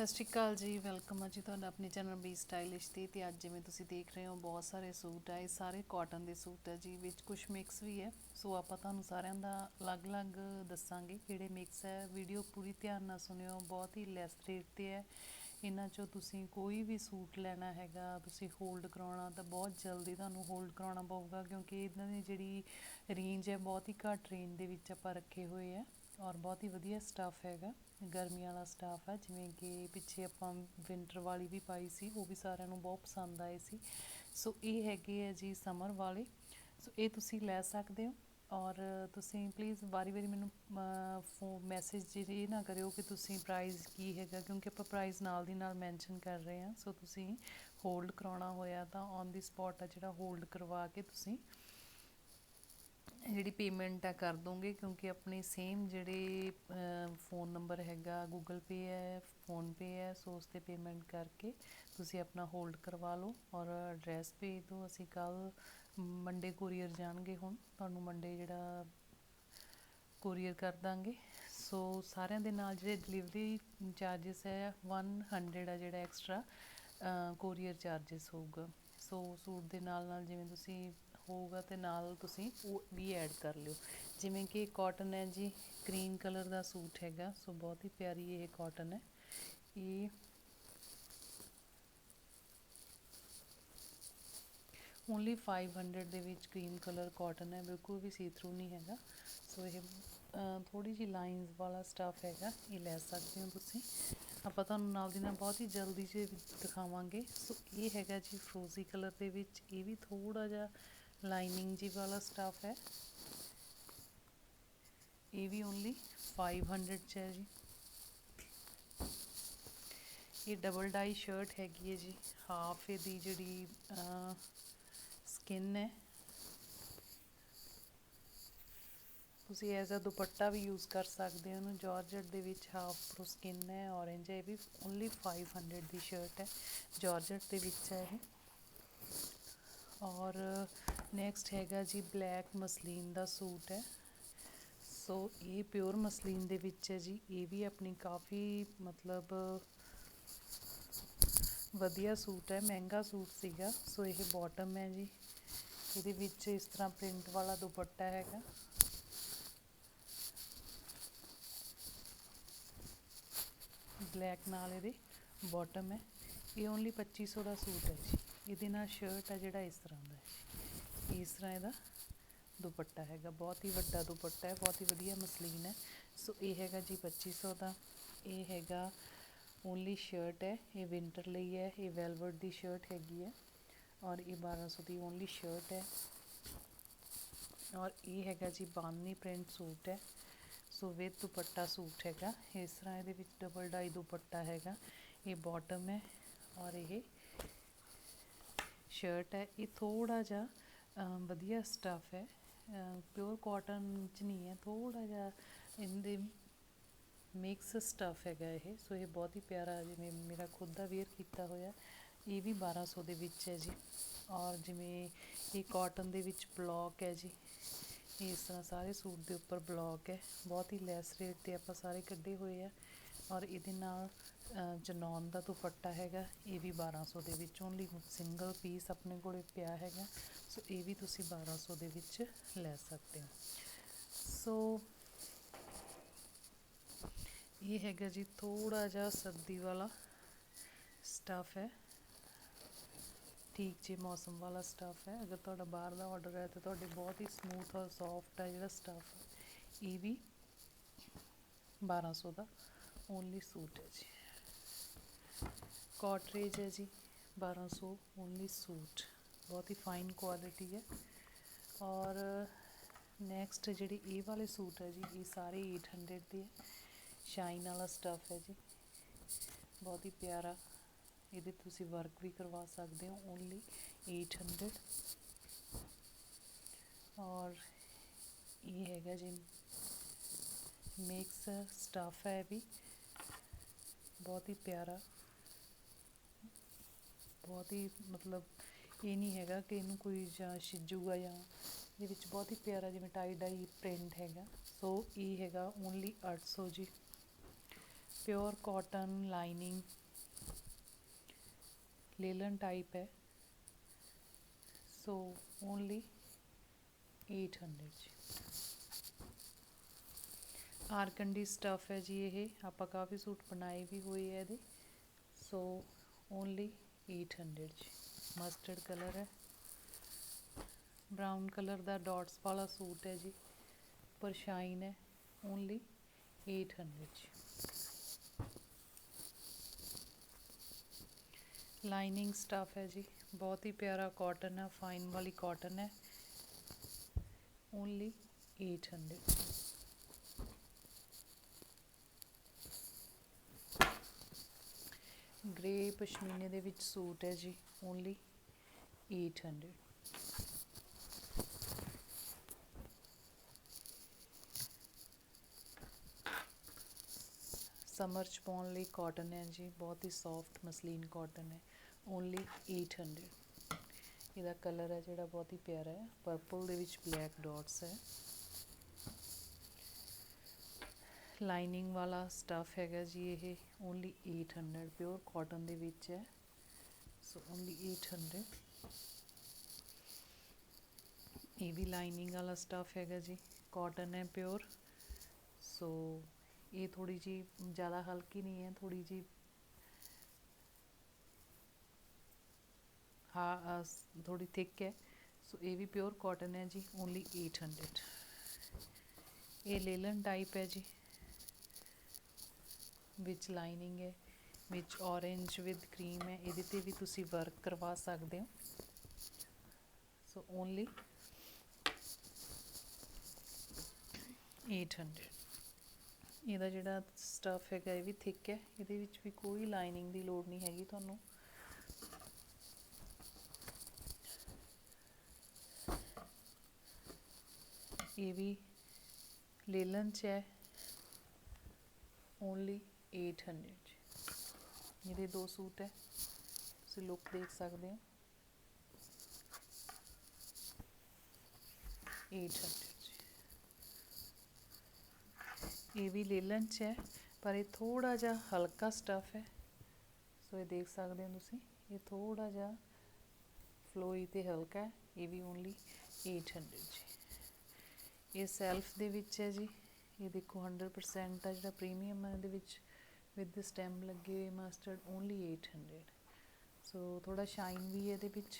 ਸਤਿ ਸ਼੍ਰੀ ਅਕਾਲ ਜੀ ਵੈਲਕਮ ਹੈ ਜੀ ਤੁਹਾਡਾ ਆਪਣੇ ਚੈਨਲ ਬੀ ਸਟਾਈਲਿਸ਼ ਤੇ ਤੇ ਅੱਜ ਜਿਵੇਂ ਤੁਸੀਂ ਦੇਖ ਰਹੇ ਹੋ, ਬਹੁਤ ਸਾਰੇ ਸੂਟ ਆ, ਇਹ ਸਾਰੇ ਕਾਟਨ ਦੇ ਸੂਟ ਆ ਜੀ, ਵਿੱਚ ਕੁਝ ਮਿਕਸ ਵੀ ਹੈ। ਸੋ ਆਪਾਂ ਤੁਹਾਨੂੰ ਸਾਰਿਆਂ ਦਾ ਅਲੱਗ-ਅਲੱਗ ਦੱਸਾਂਗੇ ਕਿਹੜੇ ਮਿਕਸ ਹੈ। ਵੀਡੀਓ ਪੂਰੀ ਧਿਆਨ ਨਾਲ ਸੁਣਿਓ, ਬਹੁਤ ਹੀ ਲੈਸ ਰੇਟ ਤੇ ਹੈ। ਇਹਨਾਂ ਚੋਂ ਤੁਸੀਂ ਕੋਈ ਵੀ ਸੂਟ ਲੈਣਾ ਹੈਗਾ, ਤੁਸੀਂ ਹੋਲਡ ਕਰਾਉਣਾ, ਤਾਂ ਬਹੁਤ ਜਲਦੀ ਤੁਹਾਨੂੰ ਹੋਲਡ ਕਰਾਉਣਾ ਪਊਗਾ, ਕਿਉਂਕਿ ਇਹਨਾਂ ਦੀ ਜਿਹੜੀ ਰੇਂਜ ਹੈ, ਬਹੁਤ ਹੀ ਘੱਟ ਰੇਂਜ ਦੇ ਵਿੱਚ ਆਪਾਂ ਰੱਖੇ ਹੋਏ ਆ ਔਰ ਬਹੁਤ ਹੀ ਵਧੀਆ ਸਟਾਫ ਹੈਗਾ। ਗਰਮੀਆਂ ਵਾਲਾ ਸਟਾਫ ਆ, ਜਿਵੇਂ ਕਿ ਪਿੱਛੇ ਆਪਾਂ ਵਿੰਟਰ ਵਾਲੀ ਵੀ ਪਾਈ ਸੀ, ਉਹ ਵੀ ਸਾਰਿਆਂ ਨੂੰ ਬਹੁਤ ਪਸੰਦ ਆਏ ਸੀ। ਸੋ ਇਹ ਹੈਗੇ ਆ ਜੀ ਸਮਰ ਵਾਲੇ। ਸੋ ਇਹ ਤੁਸੀਂ ਲੈ ਸਕਦੇ ਹੋ ਔਰ ਤੁਸੀਂ ਪਲੀਜ਼ ਵਾਰੀ-ਵਾਰੀ ਮੈਨੂੰ ਫੋਨ ਮੈਸੇਜ ਜੀ ਇਹ ਨਾ ਕਰਿਓ ਕਿ ਤੁਸੀਂ ਪ੍ਰਾਈਸ ਕੀ ਹੈਗਾ, ਕਿਉਂਕਿ ਆਪਾਂ ਪ੍ਰਾਈਸ ਨਾਲ ਦੀ ਨਾਲ ਮੈਂਸ਼ਨ ਕਰ ਰਹੇ ਹਾਂ। ਸੋ ਤੁਸੀਂ ਹੋਲਡ ਕਰਾਉਣਾ ਹੋਇਆ ਤਾਂ ਔਨ ਦੀ ਸਪੌਟ ਆ ਜਿਹੜਾ ਹੋਲਡ ਕਰਵਾ ਕੇ ਤੁਸੀਂ ਜਿਹੜੀ ਪੇਮੈਂਟ ਆ ਕਰ ਦੋਗੇ, ਕਿਉਂਕਿ ਆਪਣੇ ਸੇਮ ਜਿਹੜੇ ਫੋਨ ਨੰਬਰ ਹੈਗਾ ਗੂਗਲ ਪੇ ਹੈ ਫੋਨ ਪੇ ਹੈ, ਸੋ ਉਸ ਤੇ ਪੇਮੈਂਟ ਕਰਕੇ ਤੁਸੀਂ ਆਪਣਾ ਹੋਲਡ ਕਰਵਾ ਲਓ ਔਰ ਐਡਰੈਸ ਭੇਜ ਦਿਓ। ਅਸੀਂ ਕੱਲ ਮੰਡੇ ਕੋਰੀਅਰ ਜਾਣਗੇ ਹੁਣ, ਤੁਹਾਨੂੰ ਮੰਡੇ ਜਿਹੜਾ ਕੋਰੀਅਰ ਕਰ ਦਾਂਗੇ। ਸੋ ਸਾਰਿਆਂ ਦੇ ਨਾਲ ਜਿਹੜੇ ਡਿਲੀਵਰੀ ਚਾਰजेस ਹੈ 100 ਆ ਜਿਹੜਾ ਐਕਸਟਰਾ ਕੋਰੀਅਰ ਚਾਰजेस ਹੋਊਗਾ। ਸੋ ਸੂਟ ਦੇ ਨਾਲ ਨਾਲ ਜਿਵੇਂ ਤੁਸੀਂ ਹੋਊਗਾ ਤੇ ਨਾਲ ਤੁਸੀਂ ਉਹ ਵੀ ਐਡ ਕਰ ਲਿਓ। ਜਿਵੇਂ ਕਿ ਕਾਟਨ ਹੈ ਜੀ ਕਰੀਮ ਕਲਰ ਦਾ ਸੂਟ ਹੈਗਾ, ਸੋ ਬਹੁਤ ਹੀ ਪਿਆਰੀ ਇਹ ਕਾਟਨ ਹੈ। ਇਹ ਓਨਲੀ 500 ਦੇ ਵਿੱਚ ਕਰੀਮ ਕਲਰ ਕਾਟਨ ਹੈ, ਬਿਲਕੁਲ ਵੀ ਸੀ ਥਰੂ ਨਹੀਂ ਹੈਗਾ। ਸੋ ਇਹ ਥੋੜੀ ਜੀ ਲਾਈਨਸ ਵਾਲਾ ਸਟਫ ਹੈਗਾ, ਇਹ ਲੈ ਸਕਦੇ ਹੋ ਤੁਸੀਂ। ਆਪਾਂ ਤੁਹਾਨੂੰ ਨਾਲ ਦੀ ਨਾਲ ਬਹੁਤ ਹੀ ਜਲਦੀ ਚ ਦਿਖਾਵਾਂਗੇ। ਸੋ ਇਹ ਹੈਗਾ ਜੀ ਫਰੋਜ਼ੀ ਕਲਰ ਦੇ ਵਿੱਚ, ਇਹ ਵੀ ਥੋੜਾ ਜਿਹਾ ਲਾਈਨਿੰਗ ਜੀ ਵਾਲਾ ਸਟਾਫ ਹੈ। ਇਹ ਵੀ ਓਨਲੀ 500 ਚ ਹੈ ਜੀ। ਇਹ ਡਬਲ ਡਾਈ ਸ਼ਰਟ ਹੈਗੀ ਹੈ ਜੀ। ਹਾਫ ਇਹਦੀ ਜਿਹੜੀ ਸਕਿਨ ਹੈ। ਤੁਸੀਂ as a dupatta we use ਕਰ ਸਕਦੇ ਹੋ ਉਹਨੂੰ। ਜਾਰਜਟ ਦੇ ਵਿੱਚ ਹਾਫ ਪ੍ਰੋ ਸਕਿਨ ਹੈ ਔਰੇਂਜ ਹੈ, ਇਹ ਵੀ ਓਨਲੀ 500 ਦੀ ਸ਼ਰਟ ਹੈ। ਜਾਰਜਟ ਦੇ ਵਿੱਚ ਹੈ ਇਹ। ਔਰ ਨੈਕਸਟ ਹੈਗਾ ਜੀ ਬਲੈਕ ਮਸਲੀਨ ਦਾ ਸੂਟ ਹੈ। ਸੋ ਇਹ ਪਿਓਰ ਮਸਲੀਨ ਦੇ ਵਿੱਚ ਹੈ ਜੀ। ਇਹ ਵੀ ਆਪਣੀ ਕਾਫੀ ਮਤਲਬ ਵਧੀਆ ਸੂਟ ਹੈ। ਮਹਿੰਗਾ ਸੂਟ ਸੀਗਾ। ਸੋ ਇਹ ਬਾਟਮ ਹੈ ਜੀ। ਇਹਦੇ ਵਿੱਚ ਇਸ ਤਰ੍ਹਾਂ ਪ੍ਰਿੰਟ ਵਾਲਾ ਦੁਪੱਟਾ ਹੈਗਾ। ਬਲੈਕ ਨਾਲ ਇਹਦੇ ਬਾਟਮ ਹੈ। ਇਹ ਓਨਲੀ 2500 ਦਾ ਸੂਟ ਹੈ ਜੀ। ਇਹਦੇ ਨਾਲ ਸ਼ਰਟ ਹੈ ਜਿਹੜਾ ਇਸ ਤਰ੍ਹਾਂ ਦਾ ਹੈ। ਇਸ ਤਰ੍ਹਾਂ ਇਹਦਾ ਦੁਪੱਟਾ ਹੈਗਾ। ਬਹੁਤ ਹੀ ਵੱਡਾ ਦੁਪੱਟਾ ਹੈ, ਬਹੁਤ ਹੀ ਵਧੀਆ ਮਸਲੀਨ ਹੈ। ਸੋ ਇਹ ਹੈਗਾ ਜੀ 2500 ਦਾ। ਇਹ ਹੈਗਾ ਓਨਲੀ ਸ਼ਰਟ ਹੈ। ਇਹ ਵਿੰਟਰ ਲਈ ਹੈ। ਇਹ ਵੈਲਵਟ ਦੀ ਸ਼ਰਟ ਹੈਗੀ ਹੈ। ਔਰ ਇਹ 1200 ਦੀ ਓਨਲੀ ਸ਼ਰਟ ਹੈ। ਔਰ ਇਹ ਹੈਗਾ ਜੀ ਬਾਂਦਨੀ ਪ੍ਰਿੰਟ ਸੂਟ ਹੈ। ਸੋ ਵਿਦ ਦੁਪੱਟਾ ਸੂਟ ਹੈਗਾ। ਇਸ ਤਰ੍ਹਾਂ ਇਹਦੇ ਵਿੱਚ ਡਬਲ ਡਾਈ ਦੁਪੱਟਾ ਹੈਗਾ। ਇਹ ਬਾਟਮ ਹੈ। ਔਰ ਇਹ ਸ਼ਰਟ ਹੈ, ਇਹ ਥੋੜਾ ਜਿਹਾ ਵਧੀਆ ਸਟੱਫ ਹੈ। ਪਿਓਰ ਕਾਟਨ ਚ ਨਹੀਂ ਹੈ ਥੋੜਾ ਜਿਹਾ ਇਹਦੇ ਮਿਕਸ ਸਟੱਫ ਹੈਗਾ ਇਹ। ਸੋ ਇਹ ਬਹੁਤ ਹੀ ਪਿਆਰਾ ਜਿਵੇਂ ਮੇਰਾ ਖੁਦ ਦਾ ਵੇਅਰ ਕੀਤਾ ਹੋਇਆ ਇਹ ਵੀ 1200 ਦੇ ਵਿੱਚ ਹੈ ਜੀ। ਔਰ ਜਿਵੇਂ ਇਹ ਕਾਟਨ ਦੇ ਵਿੱਚ ਬਲੌਕ ਹੈ ਜੀ। ਇਸ ਤਰ੍ਹਾਂ ਸਾਰੇ ਸੂਟ ਦੇ ਉੱਪਰ ਬਲੌਕ ਹੈ। ਬਹੁਤ ਹੀ ਲੈਸ ਰੇਟ ਤੇ ਆਪਾਂ ਸਾਰੇ ਕੱਢੇ ਹੋਏ ਆ। ਔਰ ਇਹਦੇ ਨਾਲ ਜਨੌਨ ਦਾ ਦੁਪੱਟਾ ਹੈਗਾ, ਇਹ ਵੀ 1200 ਦੇ ਵਿੱਚ ਓਨਲੀ ਸਿੰਗਲ ਪੀਸ ਆਪਣੇ ਕੋਲੇ ਪਿਆ ਹੈਗਾ, ਸੋ ਇਹ ਵੀ ਤੁਸੀਂ 1200 ਦੇ ਵਿੱਚ ਲੈ ਸਕਦੇ ਹੋ। ਸੋ ਇਹ ਹੈਗਾ ਜੀ ਥੋੜਾ ਜਿਹਾ ਸਰਦੀ ਵਾਲਾ ਸਟਫ ਹੈ। ਠੀਕ ਜੇ ਮੌਸਮ ਵਾਲਾ ਸਟਫ ਹੈ, ਅਗਰ ਤੁਹਾਡਾ ਬਾਹਰ ਦਾ ਆਰਡਰ ਹੈ ਤਾਂ ਤੁਹਾਡੇ ਬਹੁਤ ਹੀ ਸਮੂਥ ਔਰ ਸੌਫਟ ਹੈ ਜਿਹੜਾ ਸਟਫ ਇਹ ਵੀ 1200 ਦਾ ਓਨਲੀ ਸੂਟ ਹੈ ਜੀ। ਕਾਟਰੇਜ ਹੈ ਜੀ 1200 ਓਨਲੀ ਸੂਟ ਬਹੁਤ ਹੀ ਫਾਈਨ ਕੁਆਲਿਟੀ ਹੈ ਔਰ ਨੈਕਸਟ ਜਿਹੜੇ ਇਹ ਵਾਲੇ ਸੂਟ ਹੈ ਜੀ ਇਹ ਸਾਰੇ 800 ਦੇ ਹੈ ਸ਼ਾਈਨ ਵਾਲਾ ਸਟਫ ਹੈ ਜੀ ਬਹੁਤ ਹੀ ਪਿਆਰਾ ਇਹਦੇ ਤੁਸੀਂ ਵਰਕ ਵੀ ਕਰਵਾ ਸਕਦੇ ਹੋ ਓਨਲੀ 800 ਔਰ ਇਹ ਹੈਗਾ ਜੀ ਮਿਕਸ ਸਟਫ ਹੈ ਵੀ ਬਹੁਤ ਹੀ ਪਿਆਰਾ ਬਹੁਤ ਹੀ ਮਤਲਬ ਇਹ ਨਹੀਂ ਹੈਗਾ ਕਿ ਇਹਨੂੰ ਕੋਈ ਜਾਂ ਛਿੱਜੂਗਾ ਜਾਂ ਇਹਦੇ ਵਿੱਚ ਬਹੁਤ ਹੀ ਪਿਆਰਾ ਜਿਵੇਂ ਟਾਈ ਡਾਈ ਪ੍ਰਿੰਟ ਹੈਗਾ। ਸੋ ਇਹ ਹੈਗਾ ਓਨਲੀ 800 ਜੀ। Pure cotton lining linen type ਹੈ। ਸੋ ਓਨਲੀ 800 ਜੀ। ਆਰਕੰਡੀ ਸਟਫ ਹੈ ਜੀ ਇਹ। ਆਪਾਂ ਕਾਫੀ ਸੂਟ ਬਣਾਏ ਵੀ ਹੋਏ ਹੈ ਇਹਦੇ। ਸੋ ਓਨਲੀ 800 ਜੀ। ਮਸਟਰਡ ਕਲਰ ਹੈ। ਬ੍ਰਾਊਨ ਕਲਰ ਦਾ ਡਾਟਸ ਵਾਲਾ ਸੂਟ ਹੈ ਜੀ। ਪਰ ਸ਼ਾਈਨ ਹੈ। ਓਨਲੀ 800 ਜੀ। ਲਾਈਨਿੰਗ ਸਟਫ ਹੈ ਜੀ। ਬਹੁਤ ਹੀ ਪਿਆਰਾ ਕਾਟਨ ਹੈ। ਫਾਈਨ ਵਾਲੀ ਕਾਟਨ ਹੈ। ਓਨਲੀ 800 ਗ੍ਰੇ ਪਸ਼ਮੀਨੇ ਦੇ ਵਿੱਚ ਸੂਟ ਹੈ ਜੀ ਓਨਲੀ 800 ਸਮਰ ਚ ਪਾਉਣ ਲਈ ਕਾਟਨ ਹੈ ਜੀ, ਬਹੁਤ ਹੀ ਸੌਫਟ ਮਸਲੀਨ ਕਾਟਨ ਹੈ ਓਨਲੀ 800 ਇਹਦਾ ਕਲਰ ਹੈ ਜਿਹੜਾ ਬਹੁਤ ਹੀ ਪਿਆਰਾ ਹੈ ਪਰਪਲ ਦੇ ਵਿੱਚ ਬਲੈਕ ਡਾਟਸ ਹੈ। ਲਾਈਨਿੰਗ ਵਾਲਾ ਸਟਫ ਹੈਗਾ ਜੀ ਇਹ ਓਨਲੀ 800 ਪਿਓਰ ਕਾਟਨ ਦੇ ਵਿੱਚ ਹੈ ਸੋ ਓਨਲੀ 800 ਇਹ ਵੀ ਲਾਈਨਿੰਗ ਵਾਲਾ ਸਟਫ ਹੈਗਾ ਜੀ ਕਾਟਨ ਹੈ ਪਿਓਰ ਸੋ ਇਹ ਥੋੜੀ ਜੀ ਜ਼ਿਆਦਾ ਹਲਕੀ ਨਹੀਂ ਹੈ ਥੋੜੀ ਜੀ ਹਾਂ ਥੋੜੀ ਥਿਕ ਹੈ ਸੋ ਇਹ ਵੀ ਪਿਓਰ ਕਾਟਨ ਹੈ ਜੀ ਓਨਲੀ 800 ਇਹ ਲੇਲਨ ਟਾਈਪ ਹੈ ਜੀ ਵਿੱਚ ਲਾਈਨਿੰਗ ਹੈ, ਵਿੱਚ orange ਵਿਦ ਕਰੀਮ ਹੈ, ਇਹਦੇ ਤੇ ਵੀ ਤੁਸੀਂ ਵਰਕ ਕਰਵਾ ਸਕਦੇ ਹੋ। ਸੋ ਓਨਲੀ 800 ਇਹਦਾ ਜਿਹੜਾ ਸਟਫ ਹੈਗਾ, ਇਹ ਵੀ ਥਿਕ ਹੈ, ਇਹਦੇ ਵਿੱਚ ਵੀ ਕੋਈ ਲਾਈਨਿੰਗ ਦੀ ਲੋੜ ਨਹੀਂ ਹੈਗੀ ਤੁਹਾਨੂੰ। ਇਹ ਵੀ ਲੇਲਨ ਚ ਹੈ। ਓਨਲੀ 800 ਜੀ ਇਹਦੇ ਦੋ ਸੂਟ ਹੈ ਤੁਸੀਂ ਲੁੱਕ ਦੇਖ ਸਕਦੇ ਹੋ 800 ਜੀ ਇਹ ਵੀ ਲੇਲਨ ਚ ਹੈ ਪਰ ਇਹ ਥੋੜਾ ਜਿਹਾ ਹਲਕਾ ਸਟਫ ਹੈ ਸੋ ਇਹ ਦੇਖ ਸਕਦੇ ਹੋ ਤੁਸੀਂ ਇਹ ਥੋੜਾ ਜਿਹਾ ਫਲੋਈ ਤੇ ਹਲਕਾ ਹੈ ਇਹ ਵੀ ਓਨਲੀ 800 ਜੀ ਇਹ ਸੈਲਫ ਦੇ ਵਿੱਚ ਹੈ ਜੀ ਇਹ ਦੇਖੋ 100% ਆ ਜਿਹੜਾ ਪ੍ਰੀਮੀਅਮ ਹੈ ਇਹਦੇ ਵਿੱਚ ਵਿਦ ਸਟੈਮ ਲੱਗੇ ਹੋਏ ਮਸਟਰਡ ਓਨਲੀ 800 ਸੋ ਥੋੜਾ ਸ਼ਾਈਨ ਵੀ ਹੈ ਇਹਦੇ ਵਿੱਚ।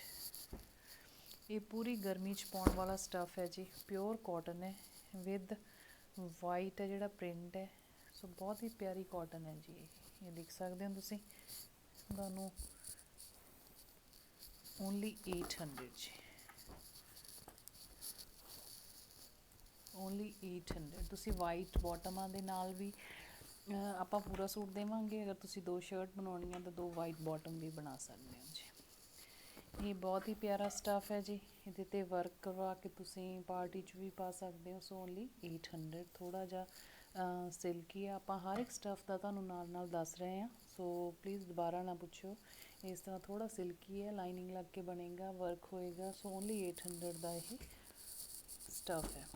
ਇਹ ਪੂਰੀ ਗਰਮੀ ਚ ਪਾਉਣ ਵਾਲਾ ਸਟੱਫ ਹੈ ਜੀ। ਪਿਓਰ ਕਾਟਨ ਹੈ। ਵਿਦ ਵਾਈਟ ਹੈ ਜਿਹੜਾ ਪ੍ਰਿੰਟ ਹੈ। ਸੋ ਬਹੁਤ ਹੀ ਪਿਆਰੀ ਕਾਟਨ ਹੈ ਜੀ ਇਹ। ਇਹ ਦੇਖ ਸਕਦੇ ਹੋ ਤੁਸੀਂ? ਤੁਹਾਨੂੰ ਓਨਲੀ 800 ਜੀ। ਓਨਲੀ 800 ਤੁਸੀਂ ਵਾਈਟ ਬਾਟਮਾਂ ਦੇ ਨਾਲ ਵੀ ਆਪਾਂ ਪੂਰਾ ਸੂਟ ਦੇਵਾਂਗੇ, ਅਗਰ ਤੁਸੀਂ ਦੋ ਸ਼ਰਟ ਬਣਾਉਣੀ ਬਣਾਉਣੀਆਂ ਤਾਂ ਦੋ ਵਾਈਟ ਬਾਟਮ ਵੀ ਬਣਾ ਸਕਦੇ ਹੋ ਜੀ। ਇਹ ਬਹੁਤ ਹੀ ਪਿਆਰਾ ਸਟਫ ਹੈ ਜੀ। ਇਹਦੇ ਤੇ ਵਰਕ ਕਰਵਾ ਕੇ ਤੁਸੀਂ ਪਾਰਟੀ 'ਚ ਵੀ ਪਾ ਸਕਦੇ ਹੋ ਸੋ ਓਨਲੀ 800 ਥੋੜਾ ਜਿਹਾ ਸਿਲਕੀ ਆ। ਆਪਾਂ ਹਰ ਇੱਕ ਸਟਫ ਦਾ ਤੁਹਾਨੂੰ ਨਾਲ ਨਾਲ ਦੱਸ ਰਹੇ ਹਾਂ ਸੋ ਪਲੀਜ਼ ਦੁਬਾਰਾ ਨਾ ਪੁੱਛਿਓ। ਇਸ ਤਰ੍ਹਾਂ ਥੋੜਾ ਸਿਲਕੀ ਹੈ ਲਾਈਨਿੰਗ ਲੱਗ ਕੇ ਬਣੇਗਾ ਵਰਕ ਹੋਏਗਾ ਸੋ ਓਨਲੀ 800 ਦਾ ਇਹ ਸਟਫ ਹੈ।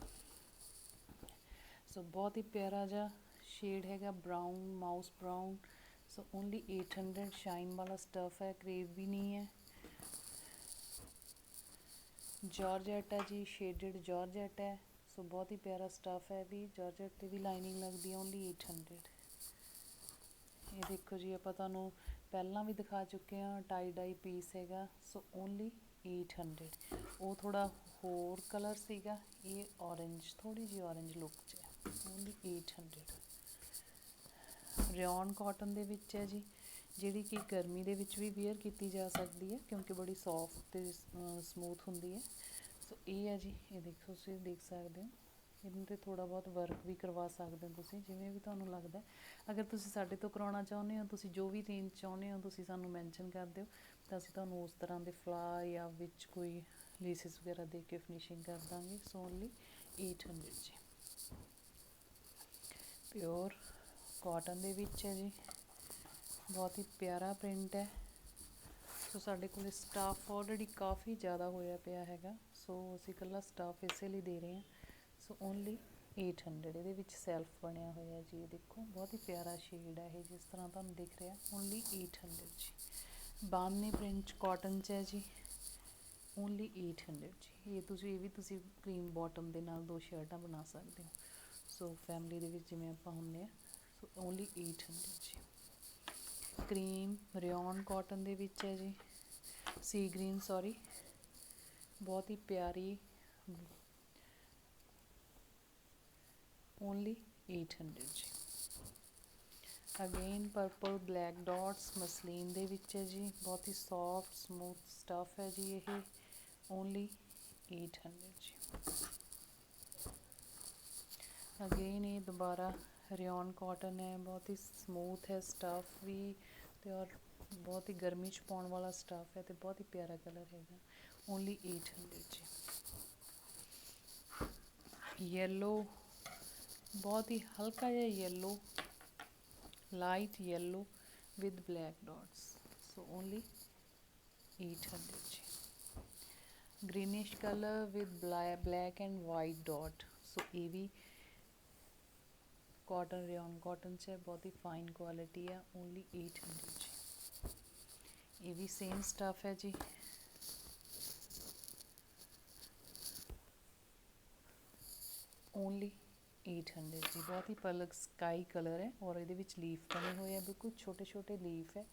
ਸੋ ਬਹੁਤ ਹੀ ਪਿਆਰਾ ਜਿਹਾ ਸ਼ੇਡ ਹੈਗਾ brown mouse brown so only 800 shine ਵਾਲਾ ਸਟਫ ਹੈ ਕਰੇਵ ਵੀ ਨਹੀਂ ਹੈ ਜਾਰਜੈਟ ਹੈ ਜੀ ਸ਼ੇਡਡ ਜਾਰਜੈਟ ਹੈ ਸੋ ਬਹੁਤ ਹੀ ਪਿਆਰਾ ਸਟਫ ਹੈ ਵੀ ਜਾਰਜੈਟ ਤੇ ਵੀ ਲਾਈਨਿੰਗ ਲੱਗਦੀ ਹੈ ਓਨਲੀ 800 ਇਹ ਦੇਖੋ ਜੀ ਆਪਾਂ ਤੁਹਾਨੂੰ ਪਹਿਲਾਂ ਵੀ ਦਿਖਾ ਚੁੱਕੇ ਹਾਂ ਟਾਈ ਡਾਈ ਪੀਸ ਹੈਗਾ ਸੋ ਓਨਲੀ 800 ਉਹ ਥੋੜਾ ਹੋਰ ਕਲਰ ਸੀਗਾ ਇਹ orange ਥੋੜੀ ਜਿਹੀ orange ਲੁੱਕ 'ਚ ਹੈ ਓਨਲੀ 800 ਰਿਓਨ ਕੋਟਨ ਦੇ ਵਿੱਚ ਹੈ ਜੀ, ਜਿਹੜੀ ਕਿ ਗਰਮੀ ਦੇ ਵਿੱਚ ਵੀ ਵੇਅਰ ਕੀਤੀ ਜਾ ਸਕਦੀ ਹੈ, ਕਿਉਂਕਿ ਬੜੀ ਸੌਫਟ ਤੇ ਸਮੂਥ ਹੁੰਦੀ ਹੈ। ਸੋ ਇਹ ਹੈ ਜੀ, ਇਹ ਦੇਖੋ ਤੁਸੀਂ ਦੇਖ ਸਕਦੇ ਹੋ। ਇਹਨੂੰ ਤੇ ਥੋੜਾ ਬਹੁਤ ਵਰਕ ਵੀ ਕਰਵਾ ਸਕਦੇ ਹੋ ਤੁਸੀਂ, ਜਿਵੇਂ ਵੀ ਤੁਹਾਨੂੰ ਲੱਗਦਾ ਅਗਰ ਤੁਸੀਂ ਸਾਡੇ ਤੋਂ ਕਰਾਉਣਾ ਚਾਹੁੰਦੇ ਹੋ, ਤੁਸੀਂ ਜੋ ਵੀ ਰੇਂਜ ਚਾਹੁੰਦੇ ਹੋ, ਤੁਸੀਂ ਸਾਨੂੰ ਮੈਂਸ਼ਨ ਕਰ ਦਿਓ, ਤਾਂ ਅਸੀਂ ਤੁਹਾਨੂੰ ਉਸ ਤਰ੍ਹਾਂ ਦੇ ਫਲਾ ਜਾਂ ਵਿੱਚ ਕੋਈ ਲੇਸਿਸ ਵਗੈਰਾ ਦੇ ਕੇ ਫਿਨਿਸ਼ਿੰਗ ਕਰ ਦਾਂਗੇ ਸੋ ਓਨਲੀ 800 ਜੀ। ਪਿਓਰ ਕਾਟਨ ਦੇ ਵਿੱਚ ਹੈ ਜੀ। ਬਹੁਤ ਹੀ ਪਿਆਰਾ ਪ੍ਰਿੰਟ ਹੈ। ਸੋ ਸਾਡੇ ਕੋਲ ਸਟਾਫ ਆਲਰੇਡੀ ਕਾਫੀ ਜ਼ਿਆਦਾ ਹੋਇਆ ਪਿਆ ਹੈਗਾ। ਸੋ ਅਸੀਂ ਇਕੱਲਾ ਸਟਾਫ ਇਸੇ ਲਈ ਦੇ ਰਹੇ ਹਾਂ। ਸੋ ਓਨਲੀ 800 ਇਹਦੇ ਵਿੱਚ ਸੈਲਫ ਬਣਿਆ ਹੋਇਆ ਜੀ, ਇਹ ਦੇਖੋ। ਬਹੁਤ ਹੀ ਪਿਆਰਾ ਸ਼ੇਡ ਹੈ ਇਹ, ਜਿਸ ਤਰ੍ਹਾਂ ਤੁਹਾਨੂੰ ਦਿਖ ਰਿਹਾ। ਓਨਲੀ 800 ਜੀ। ਬਾਮਨੀ ਪ੍ਰਿੰਟ ਕਾਟਨ ਚ ਹੈ ਜੀ। ਓਨਲੀ 800 ਜੀ। ਇਹ ਤੁਸੀਂ, ਇਹ ਵੀ ਤੁਸੀਂ ਕਰੀਮ ਬਾਟਮ ਦੇ ਨਾਲ ਦੋ ਸ਼ਰਟਾਂ ਬਣਾ ਸਕਦੇ ਹੋ। ਸੋ ਫੈਮਿਲੀ ਦੇ ਵਿੱਚ ਜਿਵੇਂ ਆਪਾਂ ਹੁੰਨੇ ਆ ਓਨਲੀ ਏਟ ਹੰਡਰਡ ਜੀ। ਕਰੀਮ ਰਿਓਨ ਕਾਟਨ ਦੇ ਵਿੱਚ ਹੈ ਜੀ। ਸੀ ਗ੍ਰੀਨ ਸੌਰੀ ਬਹੁਤ ਹੀ ਪਿਆਰੀ ਓਨਲੀ 800 ਜੀ। Again purple black dots muslin ਦੇ ਵਿੱਚ ਹੈ ਜੀ। ਬਹੁਤ ਹੀ ਸੌਫਟ ਸਮੂਥ ਸਟਫ ਹੈ ਜੀ ਇਹ। ਓਨਲੀ 800 ਜੀ। ਅਗੇਨ ਇਹ ਦੁਬਾਰਾ ਰਿਓਨ ਕਾਟਨ ਹੈ ਬਹੁਤ ਹੀ ਸਮੂਥ ਹੈ ਸਟਫ ਵੀ ਤੇ ਔਰ ਬਹੁਤ ਹੀ ਗਰਮੀ ਚ ਪਾਉਣ ਵਾਲਾ ਸਟਫ ਹੈ ਤੇ ਬਹੁਤ ਹੀ ਪਿਆਰਾ ਕਲਰ ਹੈਗਾ ਓਨਲੀ 800 ਜੀ ਯੈਲੋ ਬਹੁਤ ਹੀ ਹਲਕਾ ਜਿਹਾ yellow light yellow with black dots. So only 800 ਜੀ greenish color with bla- black and white dot. So ਇਹ ਵੀ ਕਾਟਨ ਰਿਓਨ ਕਾਟਨ ਚ ਹੈ, ਬਹੁਤ ਹੀ ਫਾਈਨ ਕੁਆਲਿਟੀ ਆ ਓਨਲੀ 800 ਜੀ ਇਹ ਵੀ ਸੇਮ ਸਟਫ ਹੈ ਜੀ। ਓਨਲੀ 800 ਜੀ। ਬਹੁਤ ਹੀ ਪਲਕ ਸਕਾਈ ਕਲਰ ਹੈ ਔਰ ਇਹਦੇ ਵਿੱਚ ਲੀਫ ਬਣੇ ਹੋਏ ਆ, ਬਿਲਕੁਲ ਛੋਟੇ ਛੋਟੇ ਲੀਫ ਹੈ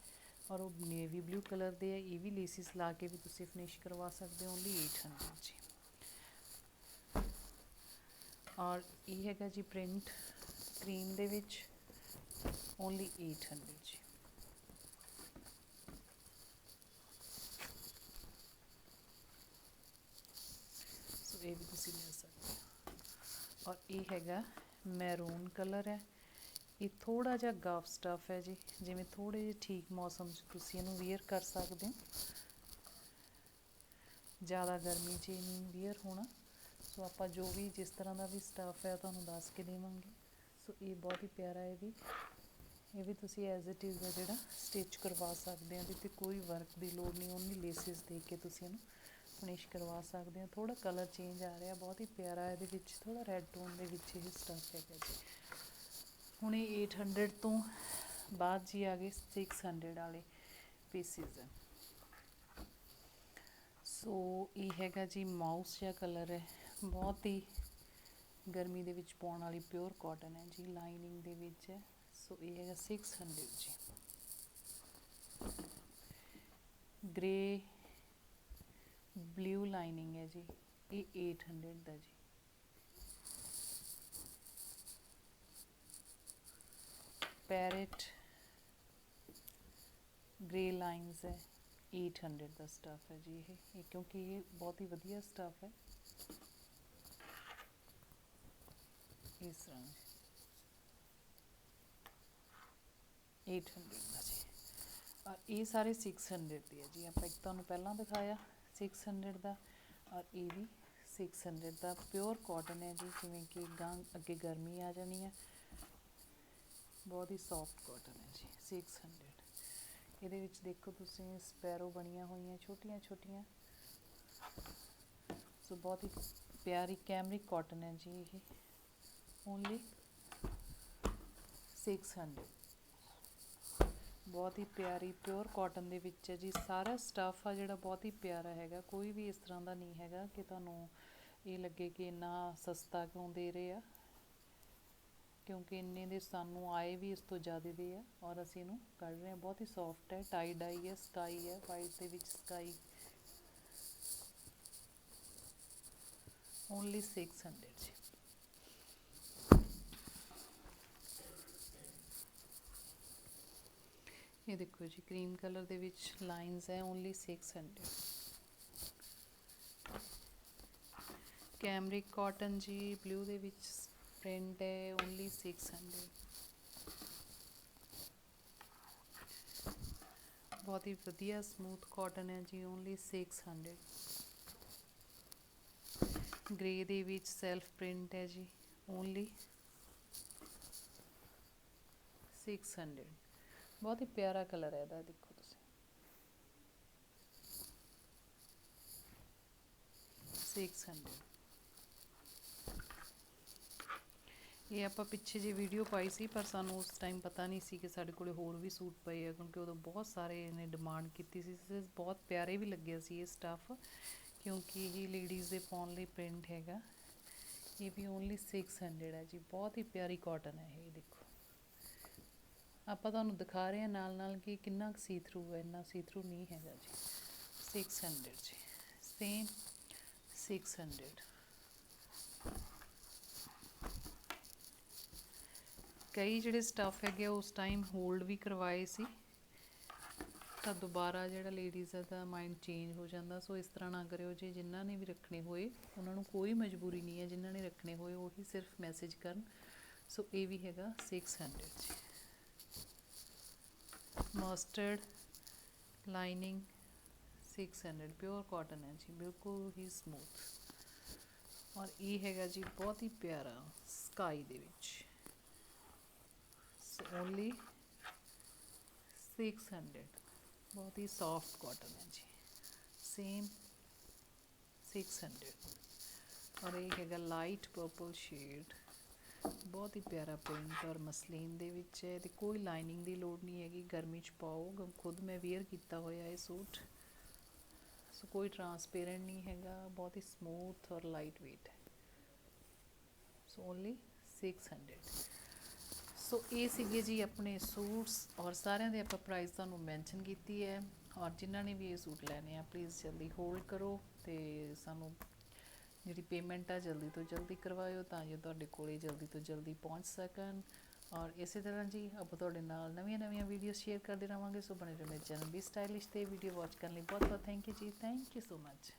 ਔਰ ਉਹ ਨੇਵੀ ਬਲੂ ਕਲਰ ਦੇ ਹੈ ਇਹ ਵੀ ਲੇਸਿਸ ਲਾ ਕੇ ਵੀ ਤੁਸੀਂ ਫਿਨਿਸ਼ ਕਰਵਾ ਸਕਦੇ ਹੋ ਓਨਲੀ 800 ਜੀ। ਔਰ ਇਹ ਹੈਗਾ ਜੀ ਪ੍ਰਿੰਟ ਕਰੀਮ ਦੇ ਵਿੱਚ ਓਨਲੀ 800 ਜੀ। ਸੋ ਇਹ ਵੀ ਤੁਸੀਂ ਲੈ ਸਕਦੇ ਹੋ। ਔਰ ਇਹ ਹੈਗਾ ਮੈਰੂਨ ਕਲਰ ਹੈ। ਇਹ ਥੋੜਾ ਜਿਹਾ ਗਾਫ ਸਟਫ ਹੈ ਜੀ। ਜਿਵੇਂ ਥੋੜੇ ਜਿਹੇ ਠੀਕ ਮੌਸਮ 'ਚ ਤੁਸੀਂ ਇਹਨੂੰ ਵੇਅਰ ਕਰ ਸਕਦੇ ਹੋ। ਜ਼ਿਆਦਾ ਗਰਮੀ 'ਚ ਇਹ ਨਹੀਂ ਵੇਅਰ ਹੋਣਾ। ਸੋ ਆਪਾਂ ਜੋ ਵੀ ਜਿਸ ਤਰ੍ਹਾਂ ਦਾ ਵੀ ਸਟਫ ਹੈ ਤੁਹਾਨੂੰ ਦੱਸ ਕੇ ਦੇਵਾਂਗੇ। ਸੋ ਇਹ ਬਹੁਤ ਹੀ ਪਿਆਰਾ ਹੈ ਵੀ। ਇਹ ਵੀ ਤੁਸੀਂ ਐਜ਼ ਇਟ ਇਜ਼ ਦਾ ਜਿਹੜਾ ਸਟਿਚ ਕਰਵਾ ਸਕਦੇ ਹੋ ਤੇ ਕੋਈ ਵਰਕ ਦੀ ਲੋੜ ਨਹੀਂ ਓਨਲੀ ਲੇਸਿਸ ਦੇ ਕੇ ਤੁਸੀਂ ਇਹਨੂੰ ਫਿਨਿਸ਼ ਕਰਵਾ ਸਕਦੇ ਹੋ। ਥੋੜਾ ਕਲਰ ਚੇਂਜ ਆ ਰਿਹਾ, ਬਹੁਤ ਹੀ ਪਿਆਰਾ ਇਹਦੇ ਵਿੱਚ ਥੋੜਾ ਰੈੱਡ ਟੋਨ ਦੇ ਵਿੱਚ ਇਹ ਸਟਫ ਹੈਗਾ ਜੀ। ਹੁਣ ਇਹ 800 ਤੋਂ ਬਾਅਦ ਜੀ ਆ ਗਏ 600 ਵਾਲੇ ਪੀਸਿਸ ਸੋ ਇਹ ਹੈਗਾ ਜੀ ਮਾਊਸ ਜਿਹਾ ਕਲਰ ਹੈ, ਬਹੁਤ ਹੀ ਗਰਮੀ ਦੇ ਵਿੱਚ ਪਾਉਣ ਵਾਲੀ ਪਿਓਰ ਕਾਟਨ ਹੈ ਜੀ ਲਾਈਨਿੰਗ ਦੇ ਵਿੱਚ ਹੈ। ਸੋ ਇਹ ਹੈਗਾ 600 ਜੀ। ਗ੍ਰੇ ਬਲੂ ਲਾਈਨਿੰਗ ਹੈ ਜੀ। ਇਹ 800 ਦਾ ਜੀ। ਪੈਰਟ ਗ੍ਰੇ ਲਾਈਨਸ ਹੈ। 800 ਦਾ ਸਟਫ ਹੈ ਜੀ ਇਹ। ਇਹ ਕਿਉਂਕਿ ਇਹ ਬਹੁਤ ਹੀ ਵਧੀਆ ਸਟਫ ਹੈ। ਇਸ ਤਰ੍ਹਾਂ? 800 ਦਾ ਜੀ। ਔਰ ਇਹ ਸਾਰੇ 600 ਦੇ ਹੈ ਜੀ। ਆਪਾਂ ਇੱਕ ਤੁਹਾਨੂੰ ਪਹਿਲਾਂ ਦਿਖਾਇਆ 600 ਦਾ। ਔਰ ਇਹ ਵੀ 600 ਦਾ। ਪਿਓਰ ਕਾਟਨ ਹੈ ਜੀ, ਜਿਵੇਂ ਕਿ ਗਾਂ ਅੱਗੇ ਗਰਮੀ ਆ ਜਾਣੀ ਹੈ। ਬਹੁਤ ਹੀ ਸੌਫਟ ਕਾਟਨ ਹੈ ਜੀ 600 ਇਹਦੇ ਵਿੱਚ ਦੇਖੋ ਤੁਸੀਂ ਸਪੈਰੋ ਬਣੀਆਂ ਹੋਈਆਂ, ਛੋਟੀਆਂ ਛੋਟੀਆਂ। ਸੋ ਬਹੁਤ ਹੀ ਪਿਆਰੀ ਕੈਮਰਿਕ ਕਾਟਨ ਹੈ ਜੀ ਇਹ। ਓਨਲੀ 600 ਬਹੁਤ ਹੀ ਪਿਆਰੀ ਪਿਓਰ ਕਾਟਨ ਦੇ ਵਿੱਚ ਹੈ ਜੀ। ਸਾਰਾ ਸਟੱਫ ਆ ਜਿਹੜਾ ਬਹੁਤ ਹੀ ਪਿਆਰਾ ਹੈਗਾ। ਕੋਈ ਵੀ ਇਸ ਤਰ੍ਹਾਂ ਦਾ ਨਹੀਂ ਹੈਗਾ ਕਿ ਤੁਹਾਨੂੰ ਇਹ ਲੱਗੇ ਕਿ ਇੰਨਾ ਸਸਤਾ ਕਿਉਂ ਦੇ ਰਹੇ ਆ। ਕਿਉਂਕਿ ਇੰਨੇ ਦੇ ਸਾਨੂੰ ਆਏ ਵੀ ਇਸ ਤੋਂ ਜ਼ਿਆਦਾ ਦੇ ਆ ਔਰ ਅਸੀਂ ਇਹਨੂੰ ਕੱਢ ਰਹੇ ਹਾਂ। ਬਹੁਤ ਹੀ ਸੌਫਟ ਹੈ ਟਾਈ ਡਾਈ ਹੈ ਸਕਾਈ ਹੈ ਵਾਈਟ ਦੇ ਵਿੱਚ ਸਕਾਈ ਓਨਲੀ 600 ਜੀ। ਇਹ ਦੇਖੋ ਜੀ ਕਰੀਮ ਕਲਰ ਦੇ ਵਿੱਚ ਲਾਈਨਸ ਹੈ ਓਨਲੀ 600 ਕੈਮਰਿਕ ਕਾਟਨ ਜੀ ਬਲੂ ਦੇ ਵਿੱਚ ਪ੍ਰਿੰਟ ਹੈ ਓਨਲੀ 600 ਬਹੁਤ ਹੀ ਵਧੀਆ ਸਮੂਥ ਕਾਟਨ ਹੈ ਜੀ ਓਨਲੀ 600 ਗ੍ਰੇ ਦੇ ਵਿੱਚ ਸੈਲਫ ਪ੍ਰਿੰਟ ਹੈ ਜੀ ਓਨਲੀ 600 ਬਹੁਤ ਹੀ ਪਿਆਰਾ ਕਲਰ ਹੈ ਇਹਦਾ, ਦੇਖੋ ਤੁਸੀਂ। 600 ਇਹ ਆਪਾਂ ਪਿੱਛੇ ਜੇ ਵੀਡੀਓ ਪਾਈ ਸੀ, ਪਰ ਸਾਨੂੰ ਉਸ ਟਾਈਮ ਪਤਾ ਨਹੀਂ ਸੀ ਕਿ ਸਾਡੇ ਕੋਲੇ ਹੋਰ ਵੀ ਸੂਟ ਪਏ ਆ, ਕਿਉਂਕਿ ਉਦੋਂ ਬਹੁਤ ਸਾਰੇ ਨੇ ਡਿਮਾਂਡ ਕੀਤੀ ਸੀ। ਤੇ ਬਹੁਤ ਪਿਆਰੇ ਵੀ ਲੱਗਿਆ ਸੀ ਇਹ ਸਟਾਫ ਕਿਉਂਕਿ ਇਹ ਲੇਡੀਜ਼ ਦੇ ਪਾਉਣ ਲਈ ਪ੍ਰਿੰਟ ਹੈਗਾ। ਇਹ ਵੀ ਓਨਲੀ 600 ਹੈ ਜੀ। ਬਹੁਤ ਹੀ ਪਿਆਰੀ ਕਾਟਨ ਹੈ ਇਹ, ਦੇਖੋ। ਆਪਾਂ ਤੁਹਾਨੂੰ ਦਿਖਾ ਰਹੇ ਹਾਂ ਨਾਲ ਨਾਲ ਕਿ ਕਿੰਨਾ ਕੁ ਸੀ ਥਰੂ ਹੈ ਇੰਨਾ ਸੀ ਥਰੂ ਨਹੀਂ ਹੈਗਾ ਜੀ। 600 ਜੀ। ਸੇਮ 600 ਕਈ ਜਿਹੜੇ ਸਟਾਫ ਹੈਗੇ ਆ, ਉਸ ਟਾਈਮ ਹੋਲਡ ਵੀ ਕਰਵਾਏ ਸੀ। ਤਾਂ ਦੁਬਾਰਾ ਜਿਹੜਾ ਲੇਡੀਜ਼ ਦਾ ਮਾਈਂਡ ਚੇਂਜ ਹੋ ਜਾਂਦਾ। ਸੋ ਇਸ ਤਰ੍ਹਾਂ ਨਾ ਕਰਿਓ ਜੇ ਜਿਨ੍ਹਾਂ ਨੇ ਵੀ ਰੱਖਣੇ ਹੋਏ ਉਹਨਾਂ ਨੂੰ ਕੋਈ ਮਜਬੂਰੀ ਨਹੀਂ ਹੈ। ਜਿਨ੍ਹਾਂ ਨੇ ਰੱਖਣੇ ਹੋਏ ਉਹੀ ਸਿਰਫ ਮੈਸੇਜ ਕਰਨ। ਸੋ ਇਹ ਵੀ ਹੈਗਾ 600 ਜੀ। ਮਸਟਰਡ ਲਾਈਨਿੰਗ 600 ਪਿਓਰ ਕਾਟਨ ਹੈ ਜੀ ਬਿਲਕੁਲ ਹੀ ਸਮੂਥ ਔਰ ਇਹ ਹੈਗਾ ਜੀ ਬਹੁਤ ਹੀ ਪਿਆਰਾ ਸਕਾਈ ਦੇ ਵਿੱਚ ਓਨਲੀ 600 ਬਹੁਤ ਹੀ ਸੌਫਟ ਕਾਟਨ ਹੈ ਜੀ ਸੇਮ 600 ਔਰ ਇਹ ਹੈਗਾ ਲਾਈਟ ਪਰਪਲ ਸ਼ੇਡ ਬਹੁਤ ਹੀ ਪਿਆਰਾ ਪ੍ਰਿੰਟ ਔਰ ਮਸਲੀਨ ਦੇ ਵਿੱਚ ਹੈ ਤੇ ਕੋਈ ਲਾਈਨਿੰਗ ਦੀ ਲੋੜ ਨਹੀਂ ਹੈਗੀ, ਗਰਮੀ ਚ ਪਾਓ ਖੁਦ ਮੈਂ ਵੇਅਰ ਕੀਤਾ ਹੋਇਆ ਇਹ ਸੂਟ। ਸੋ ਕੋਈ ਟਰਾਂਸਪੇਰੈਂਟ ਨਹੀਂ ਹੈਗਾ, ਬਹੁਤ ਹੀ ਸਮੂਥ ਔਰ ਲਾਈਟ weight ਹੈ। ਸੋ ਓਨਲੀ 600 ਸੋ ਇਹ ਸੀਗੇ ਜੀ ਆਪਣੇ ਸੂਟਸ ਔਰ ਸਾਰਿਆਂ ਦੇ ਆਪਾਂ ਪ੍ਰਾਈਸ ਤੁਹਾਨੂੰ ਮੈਂਸ਼ਨ ਕੀਤੀ ਹੈ। ਔਰ ਜਿਨ੍ਹਾਂ ਨੇ ਵੀ ਇਹ ਸੂਟ ਲੈਣੇ ਆ ਪਲੀਜ਼ ਜਲਦੀ ਹੋਲਡ ਕਰੋ ਤੇ ਸਾਨੂੰ ਜਿਹੜੀ ਪੇਮੈਂਟ ਆ, ਜਲਦੀ ਤੋਂ ਜਲਦੀ ਕਰਵਾਇਓ ਤਾਂ ਜੋ ਤੁਹਾਡੇ ਕੋਲੇ ਜਲਦੀ ਤੋਂ ਜਲਦੀ ਪਹੁੰਚ ਸਕਣ। ਔਰ ਇਸੇ ਤਰ੍ਹਾਂ ਜੀ, ਆਪਾਂ ਤੁਹਾਡੇ ਨਾਲ ਨਵੀਆਂ ਨਵੀਆਂ ਵੀਡੀਓ ਸ਼ੇਅਰ ਕਰਦੇ ਰਹਾਂਗੇ ਸੋ ਬਣੇ ਰਹੋ ਮੇਰੇ ਚੈਨਲ ਵੀ ਸਟਾਈਲਿਸ਼ ਤੇ। ਵੀਡੀਓ ਵਾਚ ਕਰਨ ਲਈ ਬਹੁਤ ਬਹੁਤ ਥੈਂਕ ਯੂ ਜੀ। Thank you so much